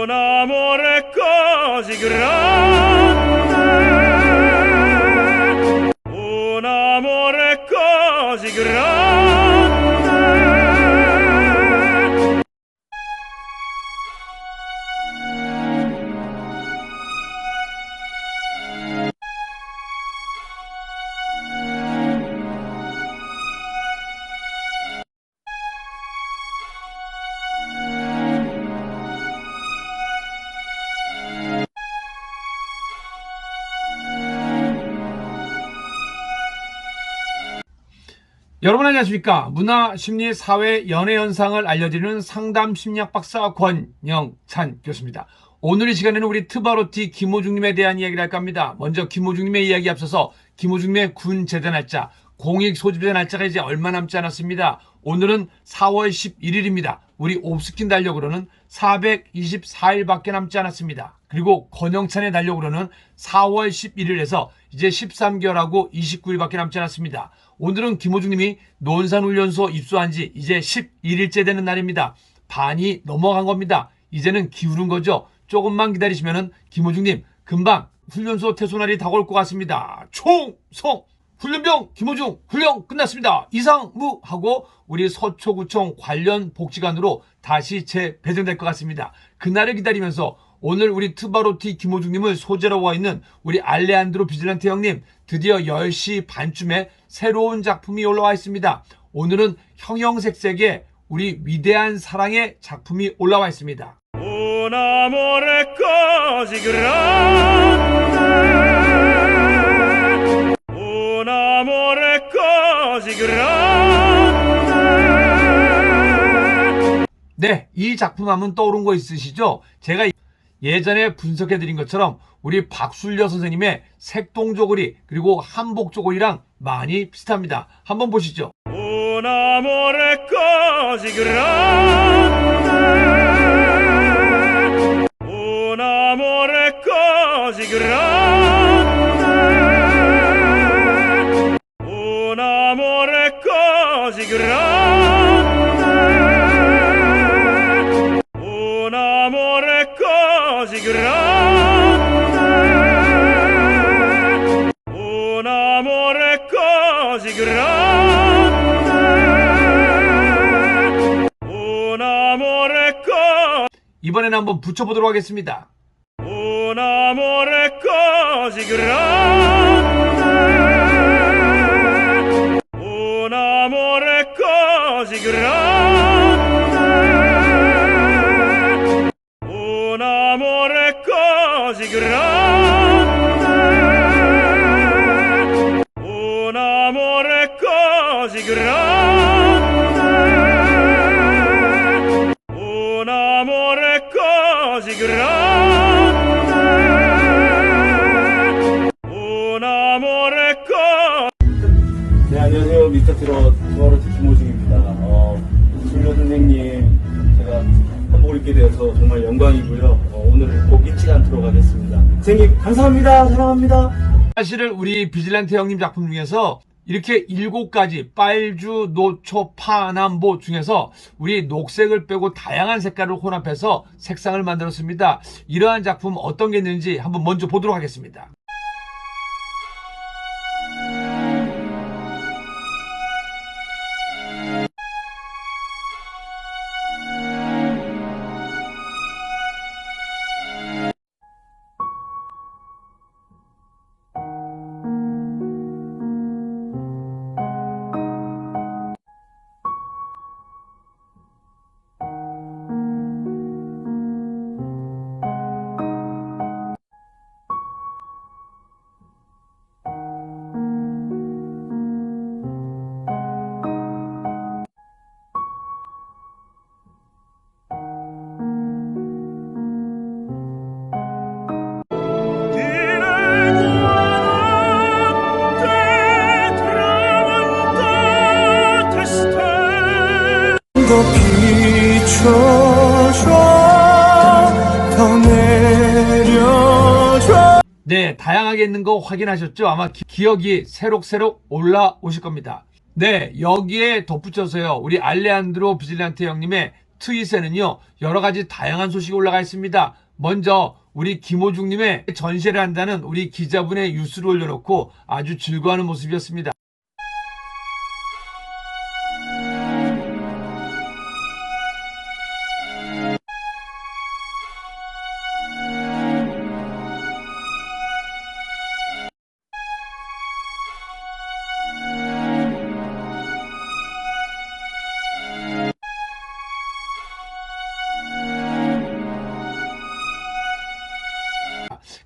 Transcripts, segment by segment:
Un amore così grande, un amore così grande. 안녕하십니까? 문화 심리 사회 연애 현상을 알려드리는 상담 심리학 박사 권영찬 교수입니다. 오늘 이 시간에는 우리 트바로티 김호중님에 대한 이야기를 할까 합니다. 먼저 김호중님의 이야기 앞서서 김호중님의 군 제대 날짜 공익 소집제 날짜가 이제 얼마 남지 않았습니다. 오늘은 4월 11일입니다. 우리 옵스킨 달력으로는 424일밖에 남지 않았습니다. 그리고 권영찬의 달력으로는 4월 11일에서 이제 13개월하고 29일밖에 남지 않았습니다. 오늘은 김호중님이 논산훈련소 입소한 지 이제 11일째 되는 날입니다. 반이 넘어간 겁니다. 이제는 기울은 거죠. 조금만 기다리시면은 김호중님 금방 훈련소 퇴소 날이 다가올 것 같습니다. 총성 훈련병 김호중 훈련 끝났습니다. 이상무 하고 우리 서초구청 관련 복지관으로 다시 재배정될 것 같습니다. 그날을 기다리면서 오늘 우리 트바로티 김호중님을 소재로 와 있는 우리 알레안드로 비질란테 형님 드디어 10시 반쯤에 새로운 작품이 올라와 있습니다. 오늘은 형형색색의 우리 위대한 사랑의 작품이 올라와 있습니다. 네, 이 작품 하면 떠오른 거 있으시죠? 제가 예전에 분석해 드린 것처럼 우리 박순려 선생님의 색동조골이 그리고 한복조골이랑 많이 비슷합니다. 한번 보시죠. Un 이번에는 한번 붙여보도록 하겠습니다. Un 네, 안녕하세요. 미스터 트롯 투어로티 김호중입니다. 어, 술려 선생님, 제가 한복을 입게 되어서 정말 영광이고요. 어, 오늘 꼭 잊지 않도록 하겠습니다. 선생님, 감사합니다. 사랑합니다. 사실은 우리 비질란테 형님 작품 중에서 이렇게 일곱 가지 빨주, 노초, 파 남보 중에서 우리 녹색을 빼고 다양한 색깔을 혼합해서 색상을 만들었습니다. 이러한 작품 어떤 게 있는지 한번 먼저 보도록 하겠습니다. 네, 다양하게 있는 거 확인하셨죠? 아마 기, 기억이 새록새록 올라오실 겁니다. 네, 여기에 덧붙여서요. 우리 알레안드로 비질란테 형님의 트윗에는요 여러 가지 다양한 소식이 올라가 있습니다. 먼저 우리 김호중님의 전시를 한다는 우리 기자분의 뉴스를 올려놓고 아주 즐거워하는 모습이었습니다.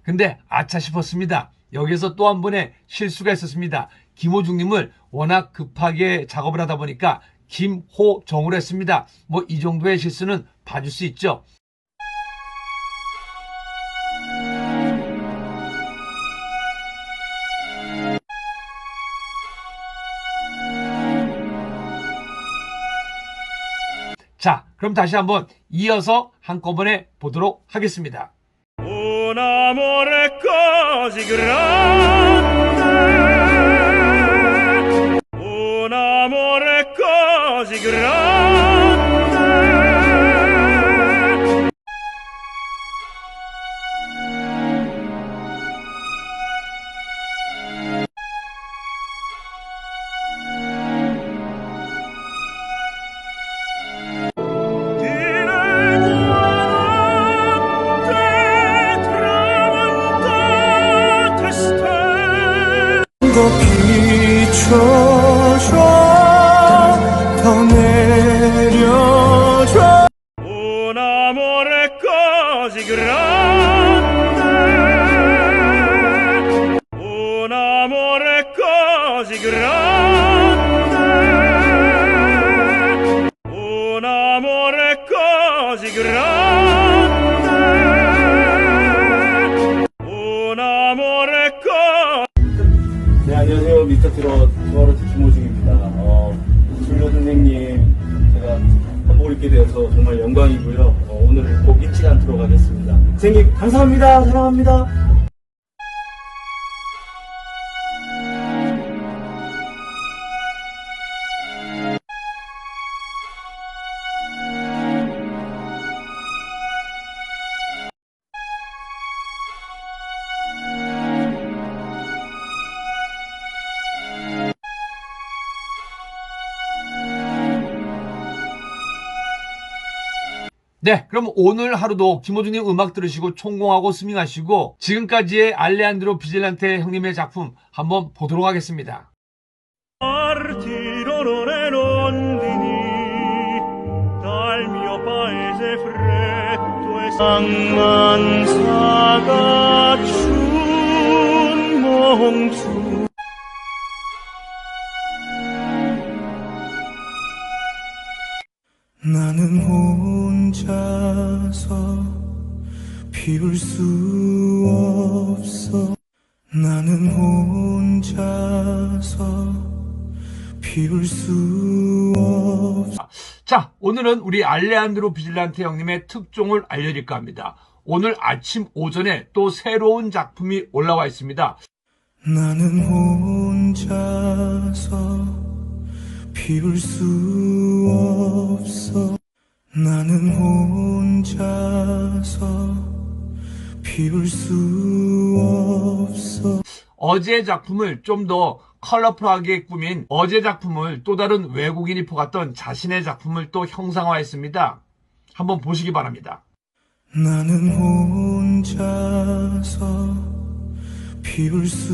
근데 아차 싶었습니다. 여기서 또 한 번의 실수가 있었습니다. 김호중님을 워낙 급하게 작업을 하다 보니까 김호정으로 했습니다. 뭐 이 정도의 실수는 봐줄 수 있죠. 자, 그럼 다시 한번 이어서 한꺼번에 보도록 하겠습니다. Un amore così grande, un amore così grande. 선생님, 감사합니다. 사랑합니다. 네, 그럼 오늘 하루도 김호준님 음악 들으시고 총공하고 스밍하시고 지금까지의 알레안드로 비질란테 형님의 작품 한번 보도록 하겠습니다. 피울 수 없어 나는 혼자서 피울 수 없어 자, 오늘은 우리 알레안드로 비질란테 형님의 특종을 알려드릴까 합니다. 오늘 아침 오전에 또 새로운 작품이 올라와 있습니다. 나는 혼자서 피울 수 없어 나는 혼자서 피울 수 없어 어제 작품을 좀 더 컬러풀하게 꾸민 어제 작품을 또 다른 외국인이 보았던 자신의 작품을 또 형상화했습니다. 한번 보시기 바랍니다. 나는 혼자서 피울 수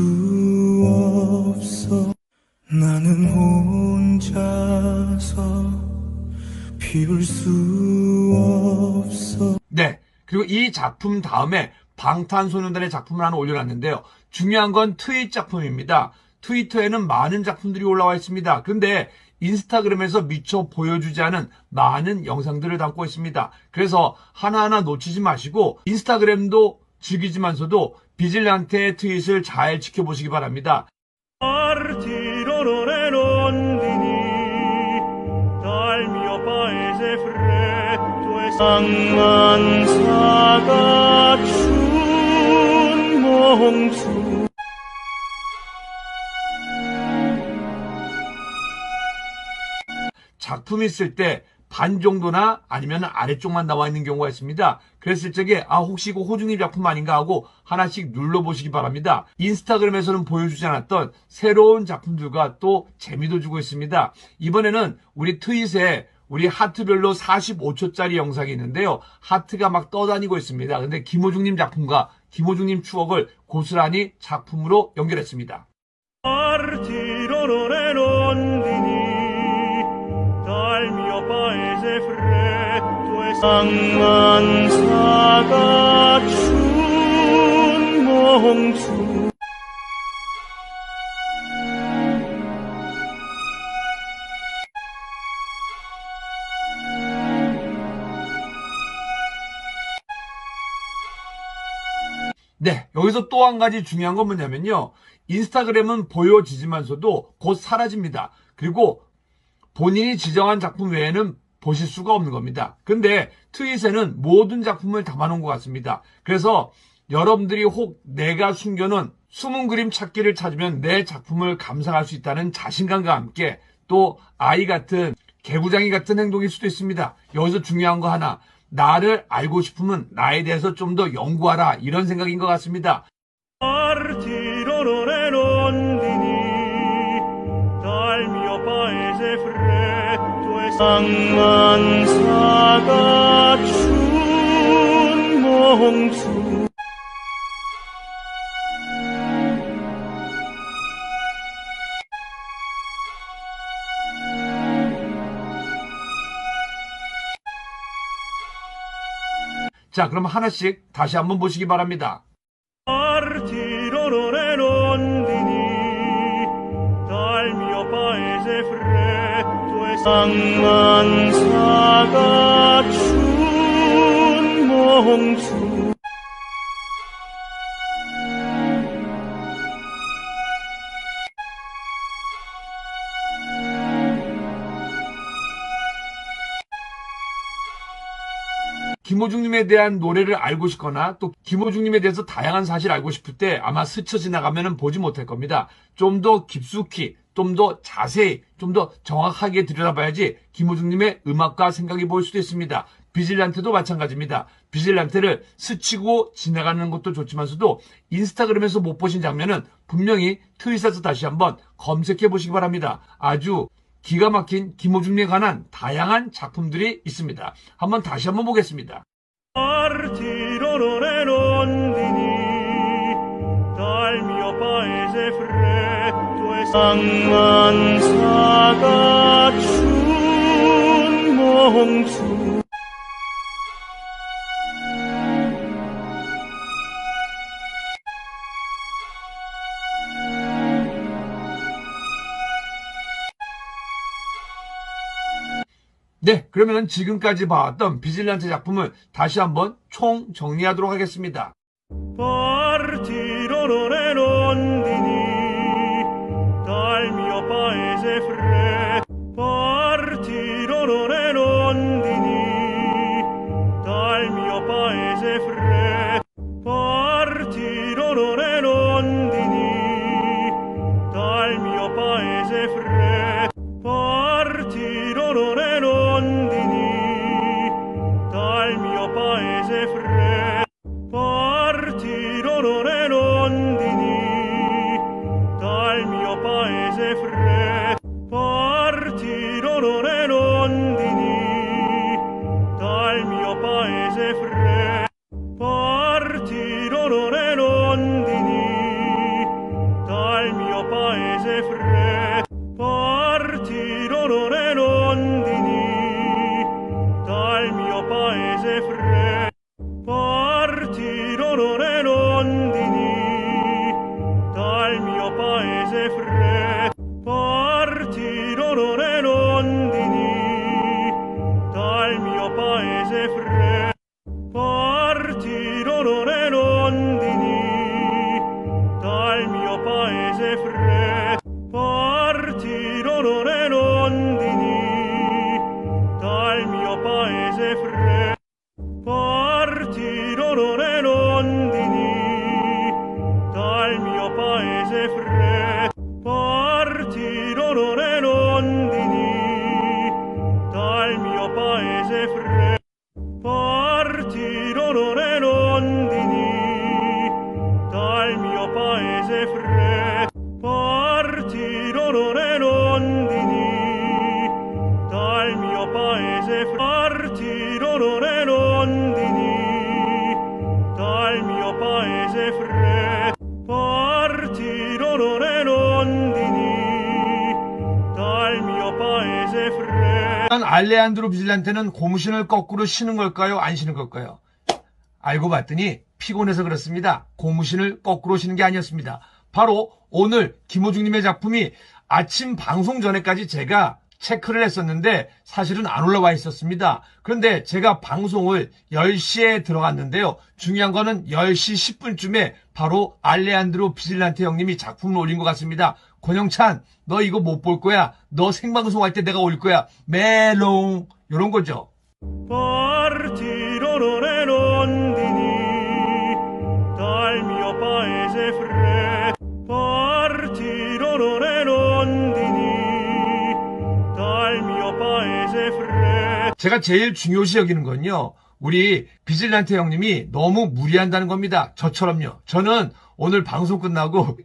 없어 나는 혼자서 피울 수 없어 네. 그리고 이 작품 다음에 방탄소년단의 작품을 하나 올려놨는데요. 중요한 건 트윗 작품입니다. 트위터에는 많은 작품들이 올라와 있습니다. 그런데 인스타그램에서 미처 보여주지 않은 많은 영상들을 담고 있습니다. 그래서 하나하나 놓치지 마시고 인스타그램도 즐기지만서도 비질란테의 트윗을 잘 지켜보시기 바랍니다. 상만사가 춘 몽수 작품 있을 때 반 정도나 아니면 아래쪽만 나와 있는 경우가 있습니다. 그랬을 적에 아 혹시 이거 호중님 작품 아닌가 하고 하나씩 눌러보시기 바랍니다. 인스타그램에서는 보여주지 않았던 새로운 작품들과 또 재미도 주고 있습니다. 이번에는 우리 트윗에 우리 하트별로 45초짜리 영상이 있는데요. 하트가 막 떠다니고 있습니다. 근데 김호중님 작품과 김호중님 추억을 고스란히 작품으로 연결했습니다. 네, 여기서 또 한 가지 중요한 건 뭐냐면요. 인스타그램은 보여지지만서도 곧 사라집니다. 그리고 본인이 지정한 작품 외에는 보실 수가 없는 겁니다. 근데 트윗에는 모든 작품을 담아놓은 것 같습니다. 그래서 여러분들이 혹 내가 숨겨놓은 숨은 그림 찾기를 찾으면 내 작품을 감상할 수 있다는 자신감과 함께 또 아이 같은 개구장이 같은 행동일 수도 있습니다. 여기서 중요한 거 하나. 나를 알고 싶으면 나에 대해서 좀 더 연구하라. 이런 생각인 것 같습니다. e 상만사가 춘몽수 자, 그럼 하나씩 다시 한번 보시기 바랍니다. 김호중님에 대한 노래를 알고 싶거나 또 김호중님에 대해서 다양한 사실 알고 싶을 때 아마 스쳐 지나가면 보지 못할 겁니다. 좀 더 깊숙이, 좀 더 자세히, 좀 더 정확하게 들여다봐야지 김호중님의 음악과 생각이 보일 수도 있습니다. 비질란테도 마찬가지입니다. 비질란테를 스치고 지나가는 것도 좋지만서도 인스타그램에서 못 보신 장면은 분명히 트윗에서 다시 한번 검색해 보시기 바랍니다. 아주 기가 막힌 김호중에 관한 다양한 작품들이 있습니다. 한번 다시 한번 보겠습니다. Partirono le rondini dal mio paese freddo e 상만사 그러면 지금까지 봐왔던 비질란테 작품을 다시 한번 총 정리하도록 하겠습니다. partirono refrain. mio paese freddo partirono le rondini dal mio paese freddo 알레한드로 비질란테는 고무신을 거꾸로 신은 걸까요? 안 신은 걸까요? 알고 봤더니 피곤해서 그렇습니다. 고무신을 거꾸로 신는 게 아니었습니다. 바로 오늘 김호중님의 작품이 아침 방송 전에까지 제가 체크를 했었는데 사실은 안 올라와 있었습니다. 그런데 제가 방송을 10시에 들어갔는데요. 중요한 거는 10시 10분쯤에 바로 알레안드로 비질란테 형님이 작품을 올린 것 같습니다. 권영찬, 너 이거 못 볼 거야. 너 생방송 할 때 내가 올 거야. 멜롱. 이런 거죠. 제가 제일 중요시 여기는 건요. 우리 비질란테 형님이 너무 무리한다는 겁니다. 저처럼요. 저는 오늘 방송 끝나고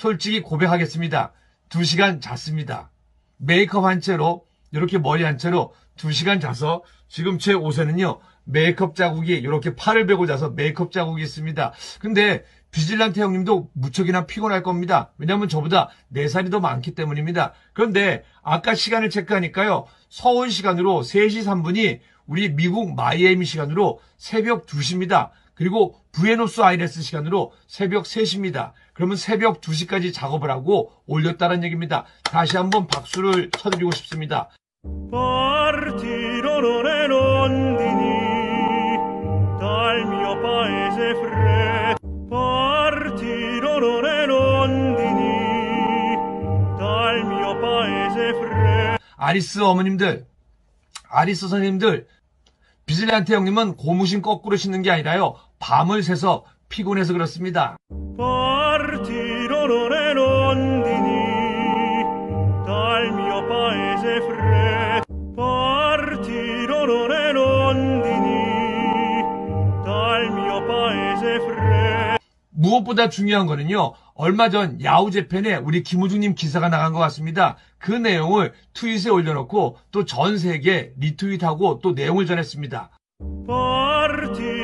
솔직히 고백하겠습니다. 두 시간 잤습니다. 메이크업 한 채로 이렇게 머리 한 채로 두 시간 자서 지금 제 옷에는요. 메이크업 자국이 이렇게 팔을 베고 자서 메이크업 자국이 있습니다. 근데 비질란테 형님도 무척이나 피곤할 겁니다. 왜냐하면 저보다 4살이 더 많기 때문입니다. 그런데 아까 시간을 체크하니까요. 서울 시간으로 3시 3분이 우리 미국 마이애미 시간으로 새벽 2시입니다. 그리고 부에노스 아이레스 시간으로 새벽 3시입니다. 그러면 새벽 2시까지 작업을 하고 올렸다는 얘기입니다. 다시 한번 박수를 쳐드리고 싶습니다. 아리스 어머님들, 아리스 선생님들, 비질란테 형님은 고무신 거꾸로 신는 게 아니라요. 밤을 새서 피곤해서 그렇습니다. 무엇보다 중요한 거는요. 얼마 전 야후 재팬에 우리 김우중님 기사가 나간 것 같습니다. 그 내용을 트윗에 올려놓고 또 전 세계 리트윗하고 또 내용을 전했습니다. partirono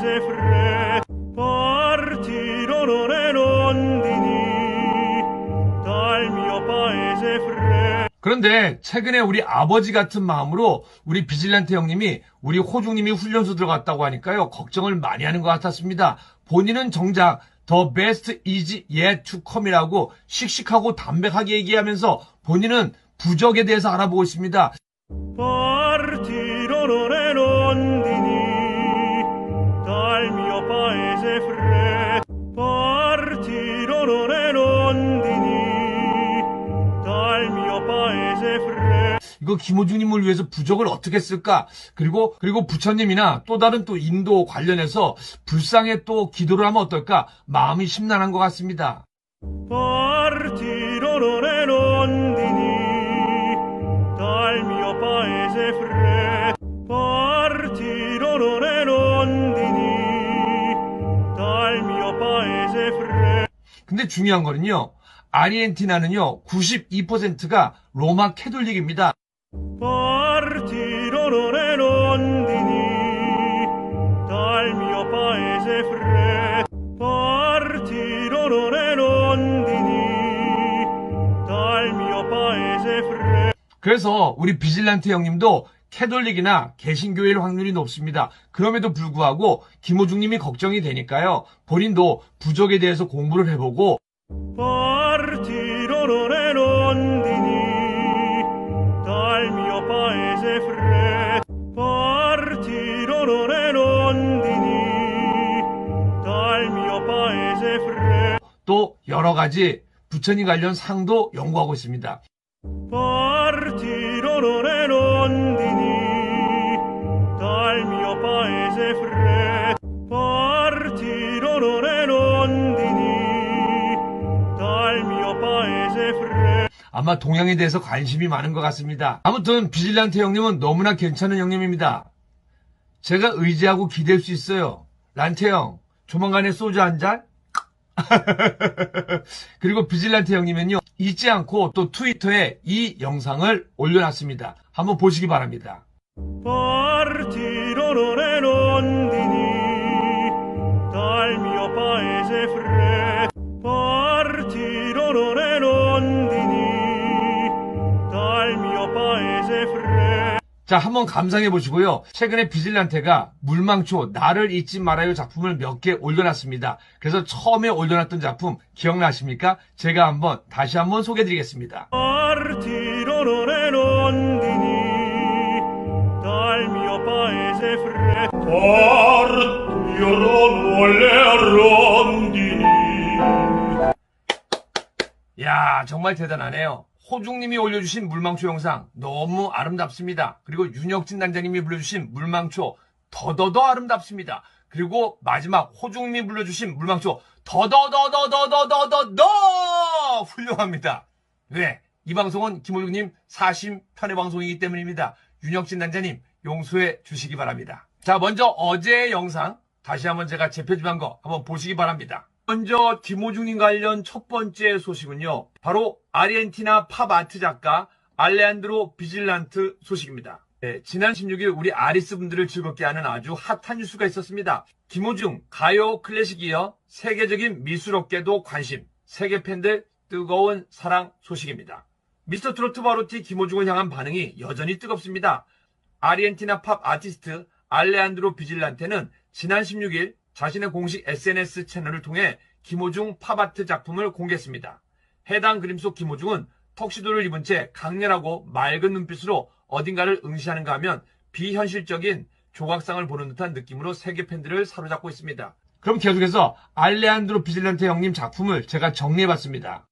paese freddo partirono le rondini dal mio paese freddo 그런데 최근에 우리 아버지 같은 마음으로 우리 비질란테 형님이 우리 호중님이 훈련소 들어갔다고 하니까요. 걱정을 많이 하는 것 같았습니다. 본인은 정작 The best is yet to come이라고 씩씩하고 담백하게 얘기하면서 본인은 부적에 대해서 알아보고 있습니다. Partirono le rondini dal mio paese freddo 이거 김호중님을 위해서 부적을 어떻게 쓸까? 그리고 그리고 부처님이나 또 다른 또 인도 관련해서 불상에 또 기도를 하면 어떨까? 마음이 심란한 것 같습니다. partirono 근데 중요한 거는요. 아르헨티나는요. 92%가 로마 캐톨릭입니다. 그래서 우리 비질란테 형님도 캐톨릭이나 개신교일 확률이 높습니다. 그럼에도 불구하고 김호중님이 걱정이 되니까요. 본인도 부적에 대해서 공부를 해보고 또 여러 가지 부처님 관련 상도 연구하고 있습니다. Dal mio paese freddo partirono le rondini dal mio paese freddo 아마 동양에 대해서 관심이 많은 것 같습니다. 아무튼 비질란테 형님은 너무나 괜찮은 형님입니다. 제가 의지하고 기댈 수 있어요. 란테 형, 조만간에 소주 한 잔? 그리고 비질란테 형님은요, 잊지 않고 또 트위터에 이 영상을 올려놨습니다. 한번 보시기 바랍니다. le 자, 한번 감상해 보시고요. 최근에 비질란테가 물망초 나를 잊지 말아요 작품을 몇 개 올려놨습니다. 그래서 처음에 올려놨던 작품 기억나십니까? 제가 한번 다시 한번 소개해 드리겠습니다. 야 정말 대단하네요. 호중님이 올려주신 물망초 영상 너무 아름답습니다. 그리고 윤혁진 단장님이 불러주신 물망초 더더더 아름답습니다. 그리고 마지막 호중님이 불러주신 물망초 더더더더더더더더 훌륭합니다. 왜? 이 방송은 김호중님 사심 편의 방송이기 때문입니다. 윤혁진 단장님 용서해 주시기 바랍니다. 자 먼저 어제의 영상 다시 한번 제가 재표집한 거 한번 보시기 바랍니다. 먼저 김호중님 관련 첫 번째 소식은요. 바로 아르헨티나 팝 아트 작가 알레안드로 비질란트 소식입니다. 네, 지난 16일 우리 아리스 분들을 즐겁게 하는 아주 핫한 뉴스가 있었습니다. 김호중 가요 클래식 이어 세계적인 미술업계도 관심, 세계 팬들 뜨거운 사랑 소식입니다. 미스터 트로트 바로티 김호중을 향한 반응이 여전히 뜨겁습니다. 아르헨티나 팝 아티스트 알레안드로 비질란테는 지난 16일 자신의 공식 SNS 채널을 통해 김호중 팝아트 작품을 공개했습니다. 해당 그림 속 김호중은 턱시도를 입은 채 강렬하고 맑은 눈빛으로 어딘가를 응시하는가 하면 비현실적인 조각상을 보는 듯한 느낌으로 세계 팬들을 사로잡고 있습니다. 그럼 계속해서 알레안드로 비질란테 형님 작품을 제가 정리해봤습니다.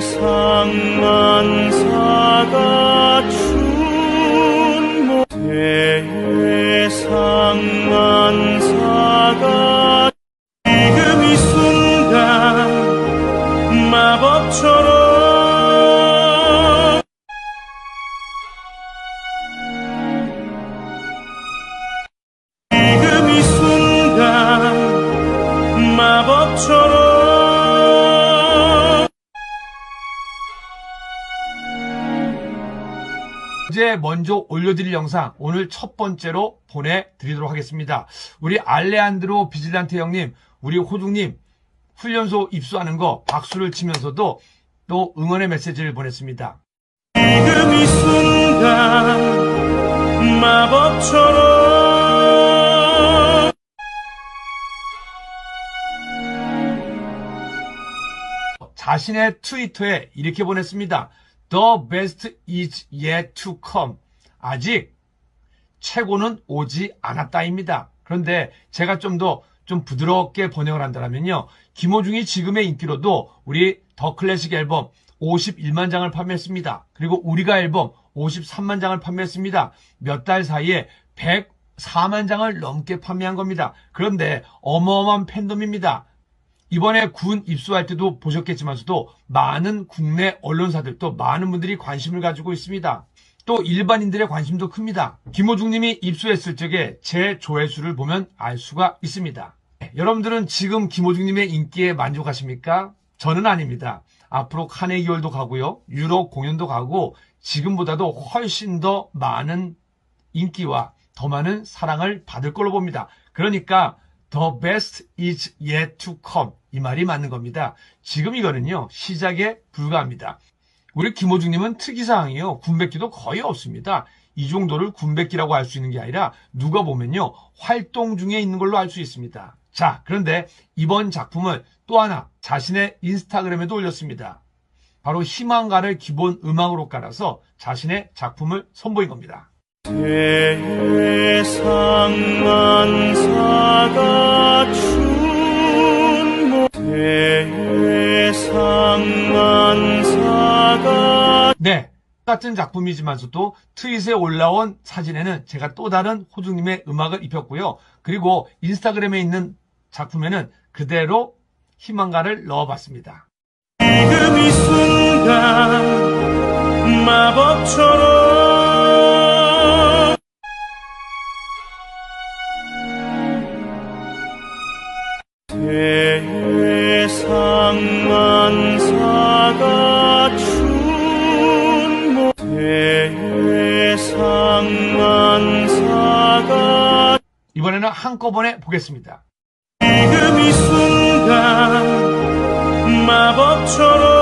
세상 만사가 춘모 세상 이제 먼저 올려드릴 영상 오늘 첫 번째로 보내드리도록 하겠습니다. 우리 알레안드로 비질란테 형님, 우리 호중님 훈련소 입수하는 거 박수를 치면서도 또 응원의 메시지를 보냈습니다. 지금 이 순간 마법처럼 자신의 트위터에 이렇게 보냈습니다. The best is yet to come. 아직 최고는 오지 않았다입니다. 그런데 제가 좀더좀 부드럽게 번역을 한다면요. 김호중이 지금의 인기로도 우리 더 클래식 앨범 51만 장을 판매했습니다. 그리고 우리가 앨범 53만 장을 판매했습니다. 몇 달 사이에 104만 장을 넘게 판매한 겁니다. 그런데 어마어마한 팬덤입니다. 이번에 군 입소할 때도 보셨겠지만서도 많은 국내 언론사들도 많은 분들이 관심을 가지고 있습니다. 또 일반인들의 관심도 큽니다. 김호중 님이 입소했을 적에 제 조회수를 보면 알 수가 있습니다. 네, 여러분들은 지금 김호중 님의 인기에 만족하십니까? 저는 아닙니다. 앞으로 카네기홀도 가고요. 유럽 공연도 가고 지금보다도 훨씬 더 많은 인기와 더 많은 사랑을 받을 걸로 봅니다. 그러니까 The best is yet to come. 이 말이 맞는 겁니다. 지금 이거는요, 시작에 불과합니다. 우리 김호중님은 특이사항이요, 군백기도 거의 없습니다. 이 정도를 군백기라고 할수 있는 게 아니라, 누가 보면요, 활동 중에 있는 걸로 알 수 있습니다. 자, 그런데 이번 작품을 또 하나 자신의 인스타그램에도 올렸습니다. 바로 희망가를 기본 음악으로 깔아서 자신의 작품을 선보인 겁니다. 세상 만사가 춘모 세상 만사가 네. 같은 작품이지만서도 트윗에 올라온 사진에는 제가 또 다른 호중님의 음악을 입혔고요. 그리고 인스타그램에 있는 작품에는 그대로 희망가를 넣어봤습니다. 지금 이 순간 마법처럼 한꺼번에 보겠습니다. 지금 이 순간 마법처럼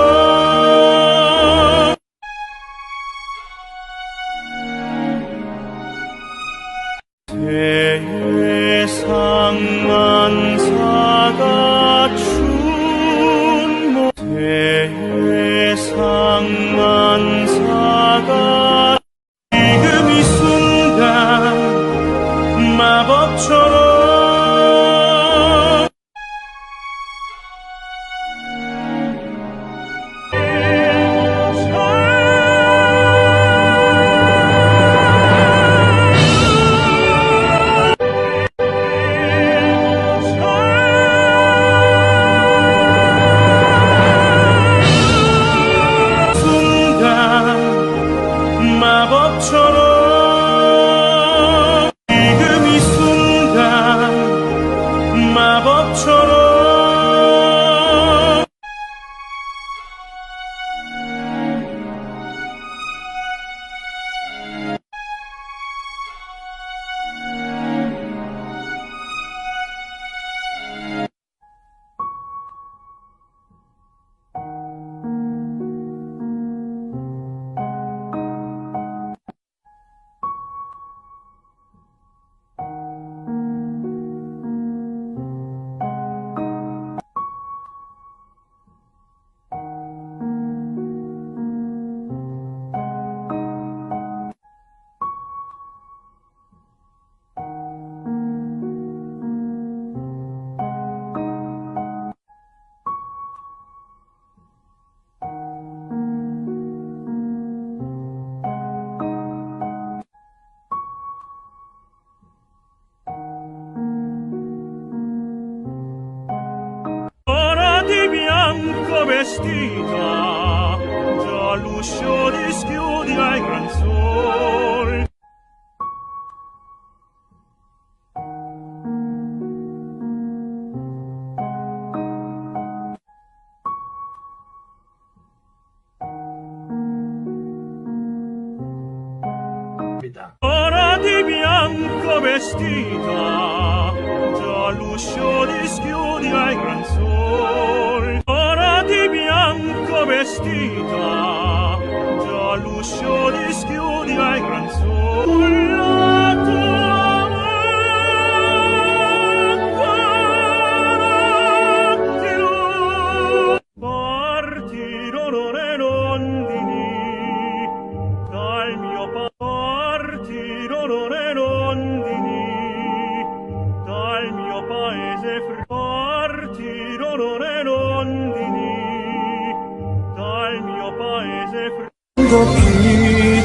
vestita già l'uscio dischiudi al gran sol ora di bianco vestita già l'uscio dischiudi al gran sol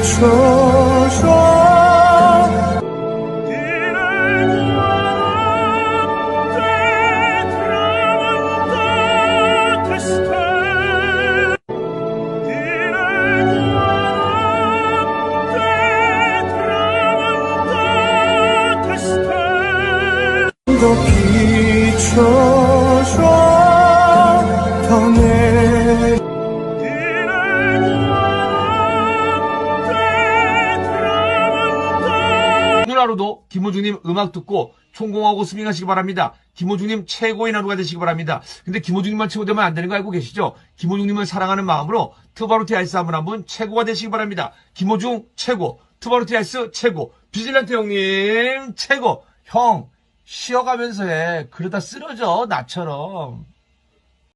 비춰 음악 듣고 총공하고 스밍하시기 바랍니다. 김호중님 최고의 하루가 되시기 바랍니다. 근데 김호중님만 최고 되면 안 되는 거 알고 계시죠? 김호중님을 사랑하는 마음으로 트바로티 아이스 한분 한 분 최고가 되시기 바랍니다. 김호중 최고, 트바로티 아이스 최고, 비질란트 형님 최고. 형 쉬어가면서 해. 그러다 쓰러져 나처럼.